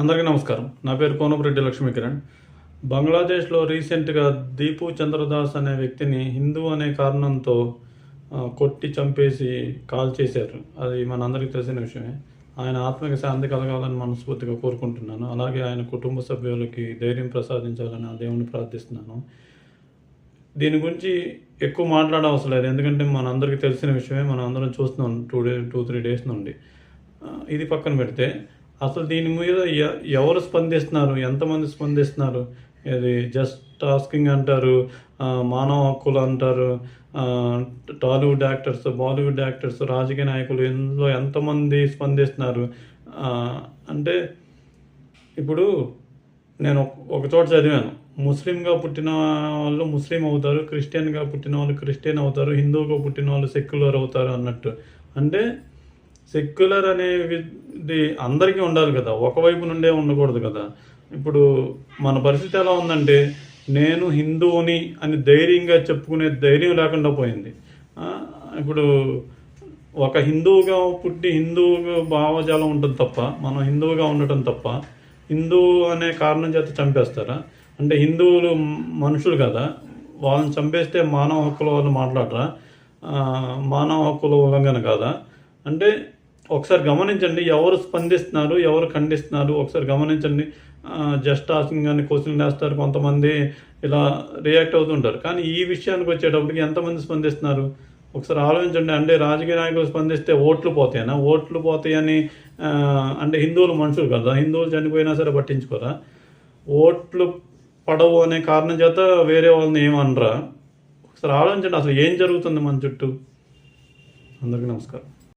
అందరికీ నమస్కారం. నా పేరు కోనపురెడ్డి లక్ష్మీకిరణ్. బంగ్లాదేశ్లో రీసెంట్గా దీపు చంద్రదాస్ అనే వ్యక్తిని హిందూ అనే కారణంతో కొట్టి చంపేసి కాల్ చేశారు. అది మనందరికీ తెలిసిన విషయమే. ఆయన ఆత్మకి శాంతి కలగాలని మనస్ఫూర్తిగా కోరుకుంటున్నాను. అలాగే ఆయన కుటుంబ సభ్యులకి ధైర్యం ప్రసాదించాలని ఆ దేవుని ప్రార్థిస్తున్నాను. దీని గురించి ఎక్కువ మాట్లాడవసరం లేదు. ఎందుకంటే మనందరికీ తెలిసిన విషయమే. మనం అందరం చూస్తున్నాం today two three days నుండి. ఇది పక్కన పెడితే అసలు దీని మీద ఎ- ఎవరు స్పందిస్తున్నారు? ఎంతమంది స్పందిస్తున్నారు? ఇది జస్ట్ టాస్కింగ్ అంటారు మానవ హక్కులు అంటారు టాలీవుడ్ యాక్టర్స్ బాలీవుడ్ యాక్టర్స్ రాజకీయ నాయకులు ఇందులో ఎంతమంది స్పందిస్తున్నారు? అంటే ఇప్పుడు నేను ఒక- చోట చదివాను. ముస్లింగా పుట్టిన వాళ్ళు ముస్లిం అవుతారు క్రిస్టియన్గా పుట్టిన వాళ్ళు క్రిస్టియన్ అవుతారు హిందువుగా పుట్టిన వాళ్ళు సెక్యులర్ అవుతారు అన్నట్టు. అంటే సెక్యులర్ ఇది అందరికీ ఉండాలి కదా. ఒకవైపు నుండే ఉండకూడదు కదా. ఇప్పుడు మన పరిస్థితి ఎలా ఉందంటే నేను హిందువుని అని ధైర్యంగా చెప్పుకునే ధైర్యం లేకుండా పోయింది. ఇప్పుడు ఒక హిందువుగా పుట్టి హిందువుగా భావజాలం ఉంటుంది తప్ప మనం హిందువుగా ఉండటం తప్ప హిందువు అనే కారణం చేత చంపేస్తారా? అంటే హిందువులు మనుషులు కదా. వాళ్ళని చంపేస్తే మానవ హక్కుల వాళ్ళు మాట్లాడరా? మానవ హక్కుల ఉల్లంఘన కాదా? అంటే ఒకసారి గమనించండి ఎవరు స్పందిస్తున్నారు ఎవరు ఖండిస్తున్నారు ఒకసారి గమనించండి. జస్ట్ ఆస్కింగ్ అని క్వశ్చన్ వేస్తారు కొంతమంది ఇలా రియాక్ట్ అవుతుంటారు. కానీ ఈ విషయానికి వచ్చేటప్పటికి ఎంతమంది స్పందిస్తున్నారు? ఒకసారి ఆలోచించండి అంటే రాజకీయ నాయకులు స్పందిస్తే ఓట్లు పోతాయనా? ఓట్లు పోతాయని అంటే హిందువులు మనుషులు కదా హిందువులు చనిపోయినా సరే పట్టించుకోరా? ఓట్లు పడవు అనే కారణం చేత వేరే వాళ్ళని ఏమనరా? ఒకసారి ఆలోచించండి అసలు ఏం జరుగుతుంది మన చుట్టూ? అందరికీ నమస్కారం.